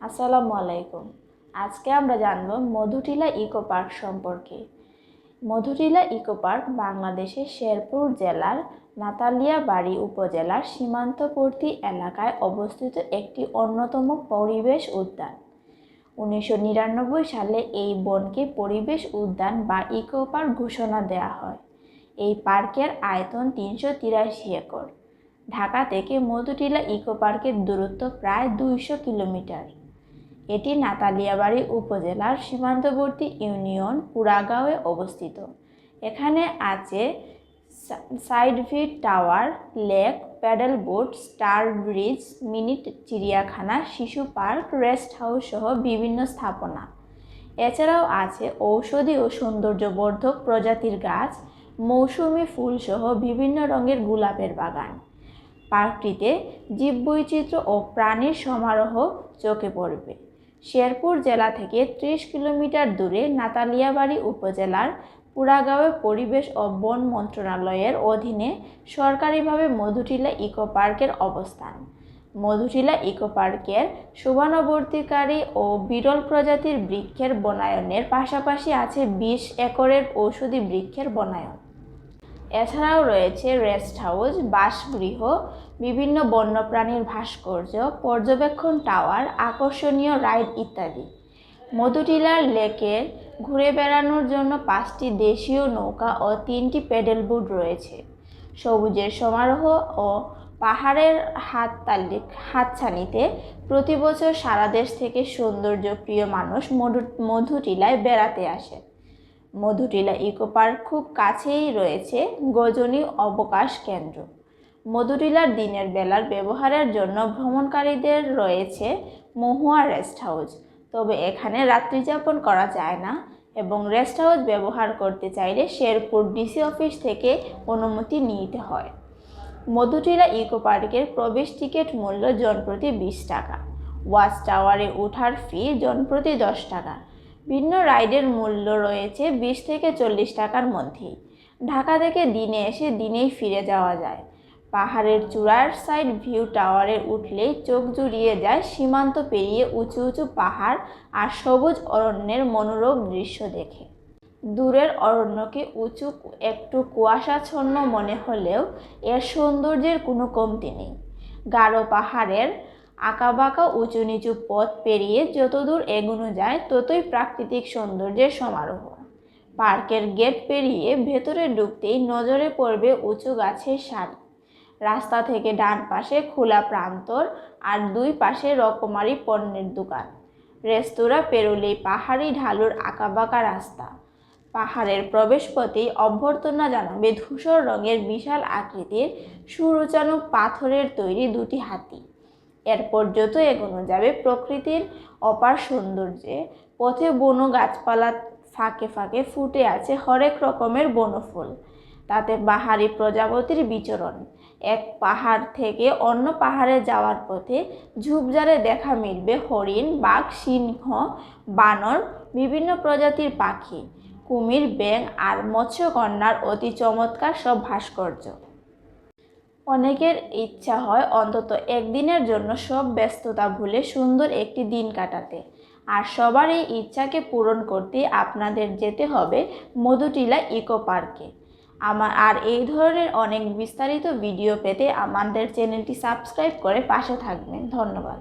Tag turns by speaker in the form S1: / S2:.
S1: আসসালামু আলাইকুম। আজকে আমরা জানব মধুটিলা ইকো পার্ক সম্পর্কে। মধুটিলা ইকো পার্ক বাংলাদেশের শেরপুর জেলার নাতালিয়াবাড়ি উপজেলার সীমান্তবর্তী এলাকায় অবস্থিত একটি অন্যতম পরিবেশ উদ্যান। উনিশশো নিরানব্বই সালে এই বনকে পরিবেশ উদ্যান বা ইকো পার্ক ঘোষণা দেওয়া হয়। এই পার্কের আয়তন তিনশো তিরাশি একর। ঢাকা থেকে মধুটিলা ইকো পার্কের দূরত্ব প্রায় দুইশো কিলোমিটার। এটি নাতালিয়াবাড়ি উপজেলার সীমান্তবর্তী ইউনিয়ন পুরাগাঁওয়ে অবস্থিত। এখানে আছে side ভিট tower, lake, paddle boat, star bridge, minute চিড়িয়াখানা, শিশু পার্ক, রেস্ট হাউস সহ বিভিন্ন স্থাপনা। এছাড়াও আছে ঔষধি ও সৌন্দর্যবর্ধক প্রজাতির গাছ, মৌসুমি ফুল সহ বিভিন্ন রঙের গোলাপের বাগান। পার্কটিতে জীববৈচিত্র্য ও প্রাণীর সমারোহ চোখে পড়বে। শেরপুর জেলা থেকে ত্রিশ কিলোমিটার দূরে নাতালিয়াবাড়ি উপজেলার পুরাগাঁওয়ে পরিবেশ ও বন মন্ত্রণালয়ের অধীনে সরকারিভাবে মধুটিলা ইকো পার্কের অবস্থান। মধুটিলা ইকো পার্কের শোভানবর্তীকারী ও বিরল প্রজাতির বৃক্ষের বনায়নের পাশাপাশি আছে বিশ একরের ঔষধি বৃক্ষের বনায়ন। এছাড়াও রয়েছে রেস্ট হাউস, বাসগৃহ, বিভিন্ন বন্যপ্রাণীর ভাস্কর্য, পর্যবেক্ষণ টাওয়ার, আকর্ষণীয় রাইড ইত্যাদি। মধুটিলার লেকের ঘুরে বেড়ানোর জন্য পাঁচটি দেশীয় নৌকা ও তিনটি প্যাডেল বোট রয়েছে। সবুজের সমারোহ ও পাহাড়ের হাততালি, হাতছানিতে প্রতি বছর সারা দেশ থেকে সৌন্দর্যপ্রিয় মানুষ মধু, মধুটিলায় বেড়াতে আসে। মধুটিলা ইকো পার্ক খুব কাছেই রয়েছে গজনী অবকাশ কেন্দ্র। মধুটিলার দিনের বেলার ব্যবহারের জন্য ভ্রমণকারীদের রয়েছে মহুয়া রেস্ট হাউস। তবে এখানে রাত্রিযাপন করা যায় না এবং রেস্ট হাউস ব্যবহার করতে চাইলে শেরপুর ডিসি অফিস থেকে অনুমতি নিতে হয়। মধুটিলা ইকো পার্কের প্রবেশ টিকিট মূল্য জনপ্রতি বিশ টাকা। ওয়াচ টাওয়ারে ওঠার ফি জনপ্রতি দশ টাকা। ভিন্ন রাইডের মূল্য রয়েছে বিশ থেকে চল্লিশ টাকার মধ্যেই। ঢাকা থেকে দিনে এসে দিনেই ফিরে যাওয়া যায়। পাহাড়ের চূড়ার সাইড ভিউ টাওয়ারে উঠলেই চোখ জুড়িয়ে যায় সীমান্ত পেরিয়ে উঁচু উঁচু পাহাড় আর সবুজ অরণ্যের মনোরম দৃশ্য দেখে। দূরের অরণ্যকে উঁচু একটু কুয়াশাচ্ছন্ন মনে হলেও এর সৌন্দর্যের কোনো কমতি নেই। গাঢ় পাহাড়ের আঁকাবাঁকা উঁচু নিচু পথ পেরিয়ে যতদূর এগোনো যায়, ততই প্রাকৃতিক সৌন্দর্যের সমারোহ। পার্কের গেট পেরিয়ে ভেতরে ঢুকতেই নজরে পড়বে উঁচু গাছের সারি রাস্তা থেকে ডান পাশে খোলা প্রান্তর আর দুই পাশে রকমারি পণ্যের দোকান। রেস্তোরাঁ পেরোলেই পাহাড়ি ঢালুর আঁকাবাঁকা রাস্তা। পাহাড়ের প্রবেশপথেই অভ্যর্থনা জানাবে ধূসর রঙের বিশাল আকৃতির সুরুচানো পাথরের তৈরি দুটি হাতি। এরপর যত এগোনো যাবে প্রকৃতির অপার সৌন্দর্যে, পথে বনো গাছপালা ফাঁকে ফাঁকে ফুটে আছে হরেক রকমের বনফুল। তাতে পাহাড়ি প্রজাপতির বিচরণ। এক পাহাড় থেকে অন্য পাহাড়ে যাওয়ার পথে ঝুপঝাড়ে দেখা মিলবে হরিণ, বাঘ, সিংহ, বানর, বিভিন্ন প্রজাতির পাখি, কুমির ব্যাং আর মৎস্যকন্যার অতি চমৎকার সব ভাস্কর্য। অনেকের ইচ্ছা হয় অন্তত একদিনের জন্য সব ব্যস্ততা ভুলে সুন্দর একটি দিন কাটাতে। আর সবার এই ইচ্ছাকে পূরণ করতে আপনাদের যেতে হবে মধুটিলা ইকো পার্কে। আমার আর এই ধরনের অনেক বিস্তারিত ভিডিও পেতে আমাদের চ্যানেলটি সাবস্ক্রাইব করে পাশে থাকবেন। ধন্যবাদ।